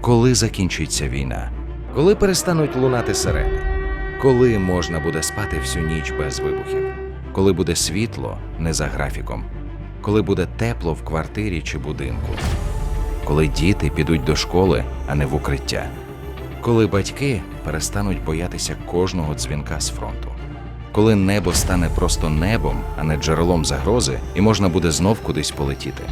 Коли закінчиться війна? Коли перестануть лунати сирени? Коли можна буде спати всю ніч без вибухів? Коли буде світло не за графіком? Коли буде тепло в квартирі чи будинку? Коли діти підуть до школи, а не в укриття? Коли батьки перестануть боятися кожного дзвінка з фронту? Коли небо стане просто небом, а не джерелом загрози, і можна буде знов кудись полетіти?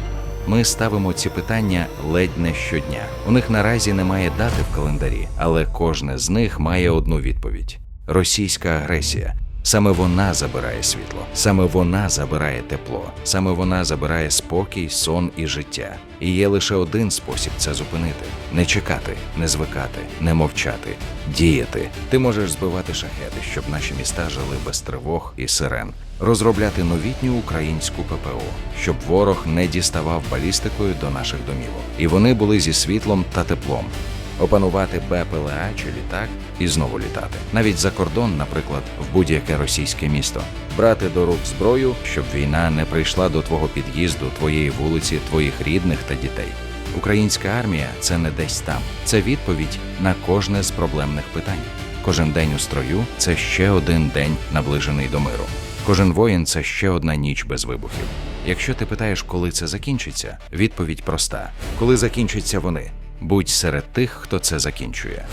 Ми ставимо ці питання ледь не щодня. У них наразі немає дати в календарі, але кожне з них має одну відповідь: російська агресія. Саме вона забирає світло, саме вона забирає тепло, саме вона забирає спокій, сон і життя. І є лише один спосіб це зупинити: не чекати, не звикати, не мовчати, діяти. Ти можеш збивати шахеди, щоб наші міста жили без тривог і сирен, розробляти новітню українську ППО, щоб ворог не діставав балістикою до наших домівок, і вони були зі світлом та теплом опанувати БПЛА чи літак і знову літати. Навіть за кордон, наприклад, в будь-яке російське місто, брати до рук зброю, щоб війна не прийшла до твого під'їзду, твоєї вулиці, твоїх рідних та дітей. Українська армія це не десь там, це відповідь на кожне з проблемних питань. Кожен день у строю це ще один день наближений до миру. Кожен воїн це ще одна ніч без вибухів. Якщо ти питаєш, коли це закінчиться, відповідь проста: коли закінчаться вони. Будь серед тих, хто це закінчує.